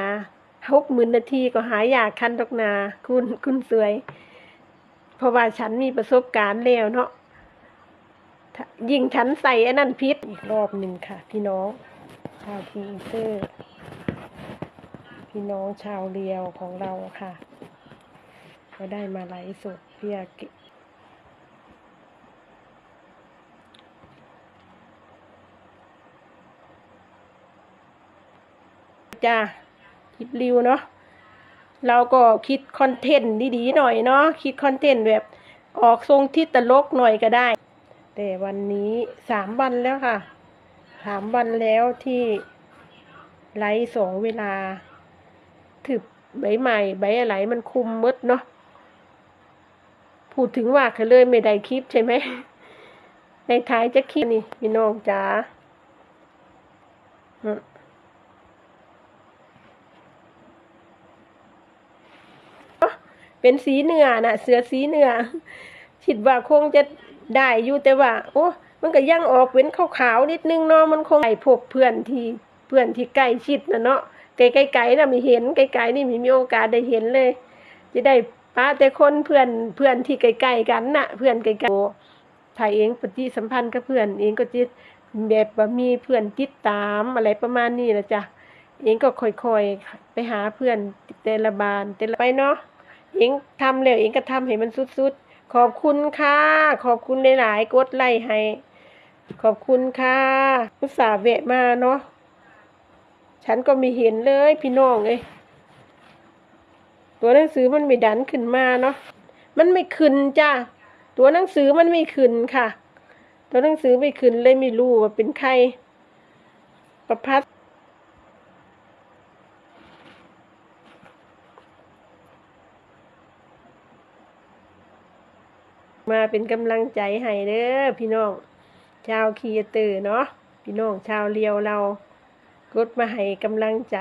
นะหกหมื่นนาทีก็หายอยากคันดอกนา คุณคุณสวย เพราะว่าฉันมีประสบการณ์แล้วเนาะยิงฉันใส่อันนั้นพิษอีกรอบหนึ่งค่ะ พี่น้องชาวทีเซอร์พี่น้องชาวเรียวของเราค่ะก็ได้มาไลฟ์สดเพื่อเก็บจ้า คิดริวเนาะเราก็คิดคอนเทนต์ดีๆหน่อยเนาะคิดคอนเทนต์แบบออกทรงที่ตลกหน่อยก็ได้ แต่วันนี้สามวันแล้วค่ะสามวันแล้วที่ไลฟ์สองเวลาถือใบใหม่ใบอะไรมันคุมมดเนาะพูดถึงว่าเขาเลยไม่ได้คลิปใช่ไหมในท้ายจะคลิปนี่พี่น้องจ๋าอืม เป็นสีเนื้อน่ะเสือสีเนื้อคิดว่าคงจะได้อยู่แต่ว่า โอ้มันก็ยังออกเป็นขาวๆนิดนึงเนาะมันคงไอ้พวกเพื่อนที่เพื่อนที่ใกล้ชิดนะเนาะไกลๆๆนะไม่เห็นไกลๆนี่ม่มีโอกาสได้เห็นเลย จะได้ป้าแต่คนเพื่อนเพื่อนที่ไกลๆกันน่ะ เพื่อนไกลๆถ่ายเองปฏิสัมพันธ์กับเพื่อนเองก็จะแบบว่ามีเพื่อนติดตามอะไรประมาณนี้นะจ๊ะเองก็ค่อยๆไปหาเพื่อนแต่ละบานแต่ละไปเนาะ เองทำแล้วเองก็ทำให้มันสุดๆ ขอบคุณค่ะ ขอบคุณหลายๆกดไลค์ให้ ขอบคุณค่ะอุตส่าห์แวะมาเนาะ ฉันก็ไม่เห็นเลยพี่น้องเอ้ยตัวหนังสือมันไม่ดันขึ้นมาเนาะ มันไม่ขึ้นจ้าตัวหนังสือมันไม่ขึ้นค่ะ ตัวหนังสือไม่ขึ้นเลยไม่รู้ว่าเป็นใครประพัด มาเป็นกำลังใจให้เด้อพี่น้อง ชาวคีเตอร์เนาะพี่น้องชาวเลียวเรากดมาให้กำลังใจ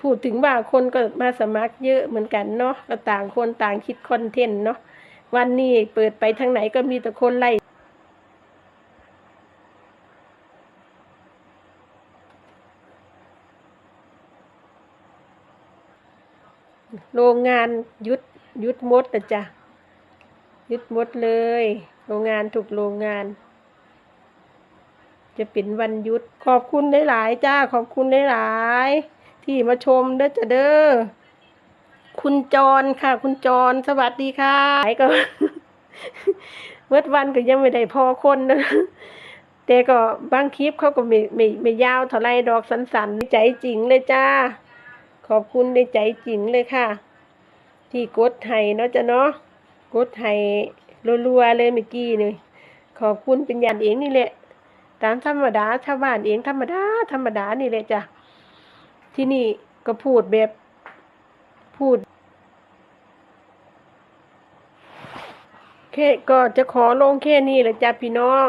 พูดถึงว่าคนก็มาสมัครเยอะเหมือนกันเนาะก็ต่างคนต่างคิดคอนเทนต์เนาะวันนี้เปิดไปทางไหนก็มีแต่คนไล่โรงงานยุดยุดมดนะจ๊ะ ยุดหมดเลย โรงงานถูกโรงงาน จะเป็นวันยุดขอบคุณหลายจ้าขอบคุณหลาย ที่มาชมเด้อจ้ะเด้อคุณจรค่ะ คุณจรสวัสดีค่ะไหนก็เมื่อวันก็ยังไม่ได้พอคนนะแต่ก็บางคลิปเขาก็ไม่ไม่ไม่ยาวเท่าไรดอกสันๆใจจริงเลยจ้า ขอบคุณในใจจริงเลยค่ะ ที่กดให้เนาะจ้ะเนาะ กดให้รัวๆเลยเมื่อกี้นี่ขอบคุณเป็นอย่างเองนี่แหละ ตามธรรมดาชาวบ้านเองธรรมดาธรรมดานี่แหละจ้ะที่นี่ก็พูดแบบพูดแค่ก็จะขอลงแค่นี้แหละจ้ะพี่น้อง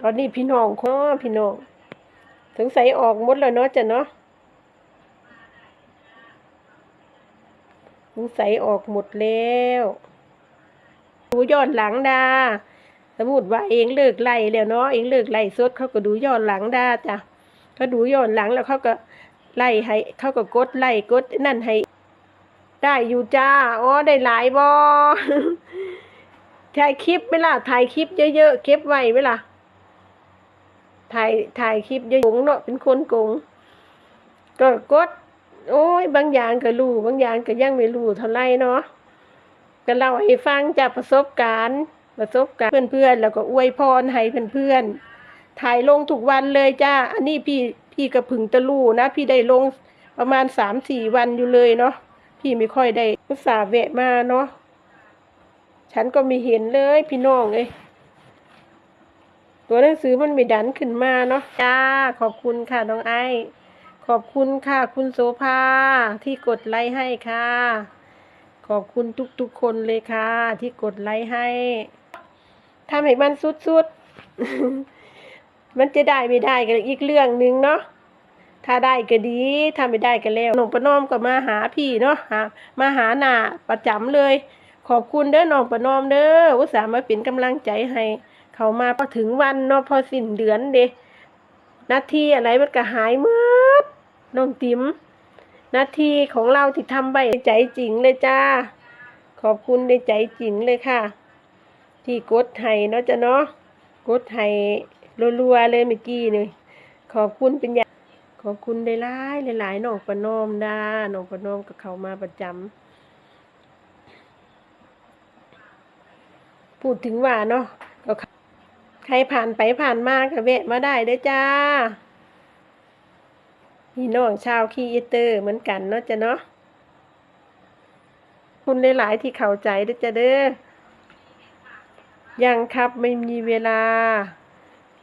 ตอนนี้พี่น้องขอพี่น้องสงสัยออกหมดแล้วเนาะจ้ะเนาะสงสัยออกหมดแล้ว ดูย้อนหลังดาสมมติว่าเองเลิกไล่แล้วเนาะเองเลิกไล่สดเขาก็ดูย้อนหลังด้จ้ะเขาดูย้อนหลังแล้วเขาก็ไล่ให้เขาก็กดไล่กดนั่นให้ ได้อยู่จ้าอ๋อได้หลายบอถ่ายคลิปไหมล่ะถ่ายคลิปเยอะๆเก็บไว้ไหมล่ะถ่ายถ่ายคลิปเยอะๆเนาะเป็นคนโกงก็กด โอ้ยบางอย่างก็รู้บางอย่างก็ยังไม่รู้เท่าไรเนาะ ก็เล่าให้ฟังจากประสบการณ์ ประสบการณ์เพื่อนๆ แล้วก็อวยพรให้เพื่อนๆ ถ่ายลงทุกวันเลยจ้า อันนี้พี่พี่กระพึงตะลู่นะ พี่ได้ลงประมาณสามสี่วันอยู่เลยเนาะ พี่ไม่ค่อยได้อุตส่าห์แวะมาเนาะ ฉันก็ไม่เห็นเลยพี่น้องเอ้ยตัวหนังสือมันไม่ดันขึ้นมาเนาะ จ้า ขอบคุณค่ะน้องไอขอบคุณค่ะ คุณโสภาที่กดไลค์ให้ค่ะ ขอบคุณทุกๆคนเลยค่ะ ที่กดไลค์ให้ทำให้มันสุดๆ มันจะได้ไม่ได้ก็อีกเรื่องหนึ่งเนาะถ้าได้ก็ดีถ้าไม่ได้ก็แล้วหนองประนอมก็มาหาพี่เนาะหามาหาหน้าประจำเลย ขอบคุณเด้อน้องประนอมเด้ออุตส่าห์มาเป็นกำลังใจให้ เขามาพอถึงวันเนาะพอสิ้นเดือนเดะนาทีอะไรมันก็หายหมดน้องติ๋ม นาทีของเราที่ทำไปใจจริงเลยจ้า ขอบคุณในใจจริงเลยค่ะ ที่กดให้เนาะจ้ะเนาะกดให้รัวๆเลยเมื่อกี้นี่ขอบคุณเป็นอย่างขอบคุณได้หลายหลายๆน้องประนอมด้าน้องประนอมกับเขามาประจำพูดถึงว่าเนาะก็ใครผ่านไปผ่านมาก็แวะมาได้เด้จ้า พี่น้องชาวคีอีเตอร์เหมือนกันเนาะจ้ะเนาะคุณหลายๆที่เข้าใจด้อจ้ะเด้อยังครับไม่มีเวลา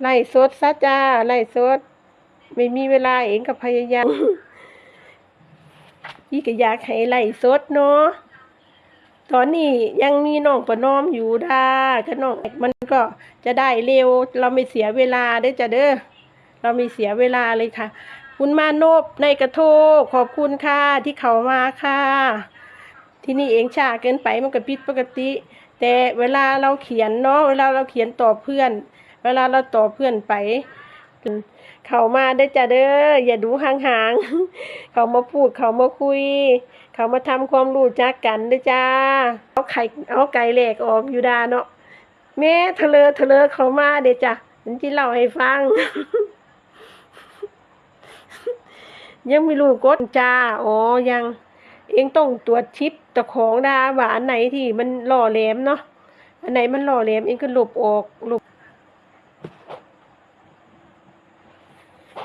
ไล่สดซะจ้า ไล่สด ไม่มีเวลาเองก็พยายามพี่ก็อยากให้ไล่สดเนาะตอนนี้ยังมีน้องประนอมอยู่ด้าก็น้องมันก็จะได้เร็ว เราไม่เสียเวลาได้จ้ะเด้อเราไม่เสียเวลาเลยค่ะ คุณมานพในกระโทกขอบคุณค่ะที่เขามาค่ะ ที่นี่เองช้าเกินไปมันก็ผิดปกติ แต่เวลาเราเขียนเนาะเวลาเราเขียนต่อเพื่อน เวลาเราต่อเพื่อนไป เขามาได้จ้ะเด้ออย่าดูห่างๆเขามาพูดเขามาคุย เขามาทำความรู้จักกันเด้จ้าเอาไข่เอาไก่แหลกออกอยู่ดาเนาะแม่เทเลอเทเลอเขามาเด้จ้ะฉันที่เล่าให้ฟัง ยังไม่รู้กดจ้าอ๋อยัง เองต้องตรวจชิปตะของดาว่าอันไหนที่มันหล่อแหลมเนาะอันไหนมันหล่อแหลมเองก็หลบออกหลบ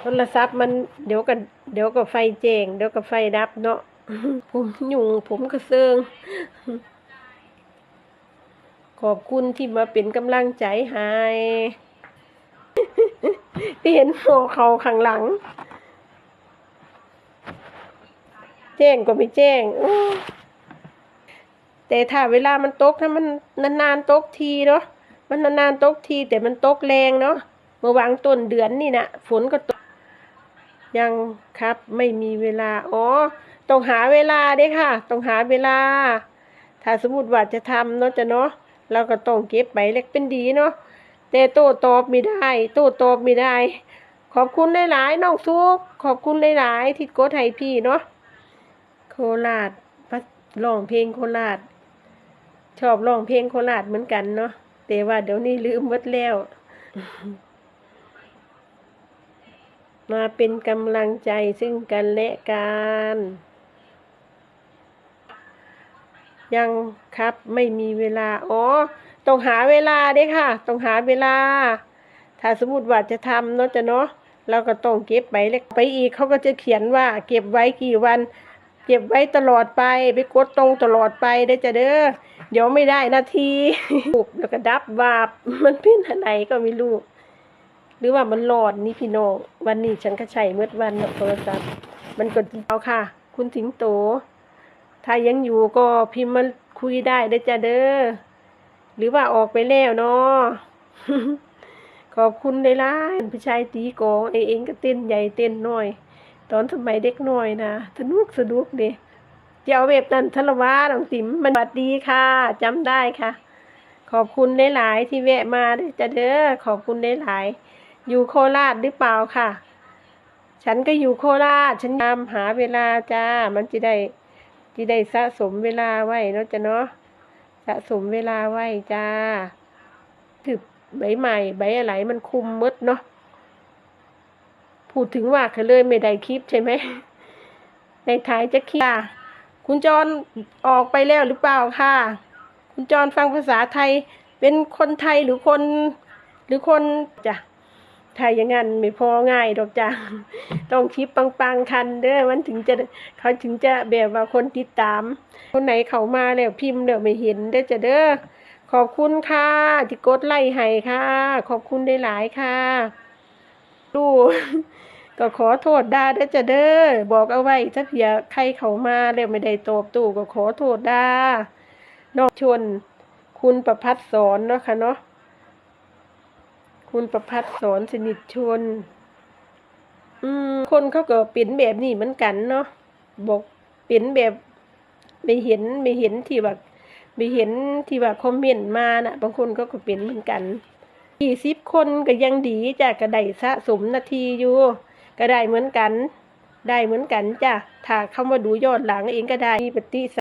โทรศัพท์มันเดี๋ยวก็เดี๋ยวก็ไฟแจ้งเดี๋ยวก็ไฟดับเนาะผมยุ่งผมก็เซิง ขอบคุณที่มาเป็นกำลังใจให้ที่เห็นโมเขาข้างหลัง แจ้งก็ไม่แจ้งแต่ถ้าเวลามันตกถ้ามันนานๆตกทีเนาะมันนานๆตกที แต่มันตกแรงเนาะเมื่อวางต้นเดือนนี่นะฝนก็ตก ยังครับไม่มีเวลาอ๋อต้องหาเวลาเด้ค่ะ ต้องหาเวลา ถ้าสมมติว่าจะทำเนาะจะเนาะเราก็ต้องเก็บใบเล็กเป็นดีเนาะแต่โต้ตอบไม่ได้โต้ตอบไม่ได้ ขอบคุณหลายๆน้องทุกขอบคุณหลายๆที่กดให้พี่เนาะ โคราชพัดร้องเพลงโคราช ชอบร้องเพลงโคราชเหมือนกันเนาะแต่ว่าเดี๋ยวนี้ลืมหมดแล้ว มาเป็นกำลังใจซึ่งกันและกันยังครับไม่มีเวลา อ๋อ ต้องหาเวลาเด้ค่ะ ต้องหาเวลา ถ้าสมมติว่าจะทำเนาะจะเนาะเราก็ต้องเก็บไปเล็กไปอีกเขาก็จะเขียนว่า เก็บไว้กี่วัน เก็บไว้ตลอดไปไปกดตรงตลอดไปได้จะเด้อเดี๋ยวไม่ได้นาทีปุบแล้วก็ดับวาบมันเป็นอะไรก็ไม่รู้หรือว่ามันหลอดนี่พี่น้องวันนี้ฉันก็ใช้เมื่อวันโทรศัพท์มันกดเอาค่ะ คุณสิงโต ถ้ายังอยู่ก็พิมพ์มาคุยได้ได้จ้ะเด้อหรือว่าออกไปแล้วเนาะขอบคุณเลยล่ะพี่ชายตีกองไอเองก็เต้นใหญ่เต้นน้อย ตอนสมัยเด็กน้อยนะสนุกสนุกเด้จะเอาแบบนั้นทะละวาน้องติ๋มมันบัดดีค่ะจำได้ค่ะ ขอบคุณหลายๆที่แวะมาด้อจ้ะเด้อขอบคุณหลายๆอยู่โคราชหรือเปล่าค่ะ ฉันก็อยู่โคราชฉันตามหาเวลาจ้า มันจะได้จะได้สะสมเวลาไว้เนาะจ้ะเนาะสะสมเวลาไว้จ้าคือใบใหม่ใบอะไรมันคุมมดเนาะ พูดถึงว่าเขาเลยไม่ได้คลิปใช่ไหม ในท้ายจะคลิปค่ะคุณจรออกไปแล้วหรือเปล่าค่ะ คุณจรฟังภาษาไทย เป็นคนไทยหรือคน หรือคนจ้ะถ้าอย่างนั้นไม่พอง่ายดอกจ้ะต้องคลิปปังๆคันเด้อมันถึงจะเขาถึงจะแบบว่าคนติดตาม คนไหนเขามาแล้วพิมพ์แล้วไม่เห็นได้อจะเด้อขอบคุณค่ะที่กดไล่ให้ค่ะ ขอบคุณได้หลายค่ะ ดูก็ขอโทษดาเด้อจะเด้อบอกเอาไว้ถ้าเผื่อใครเขามาแล้วไม่ได้ตอบตู้ก็ขอโทษดานอกชวนคุณประพัฒสอนเนาะค่ะเนาะคุณประพัฒสอนสนิทชน อืมคนเขาก็เป็นแบบนี้เหมือนกันเนาะบอกเป็นแบบไม่เห็นไม่เห็นที่แบบไม่เห็นที่ว่าคอมเมนต์มานะบางคนก็ก็เป็นเหมือนกัน ยี่สิบคนก็ยังดีจ้ะก็ได้สะสมนาทีอยู่ก็ได้เหมือนกัน ได้เหมือนกันจ้ะถ้าเข้ามาดูยอดหลังเองก็ได้มีปฏิ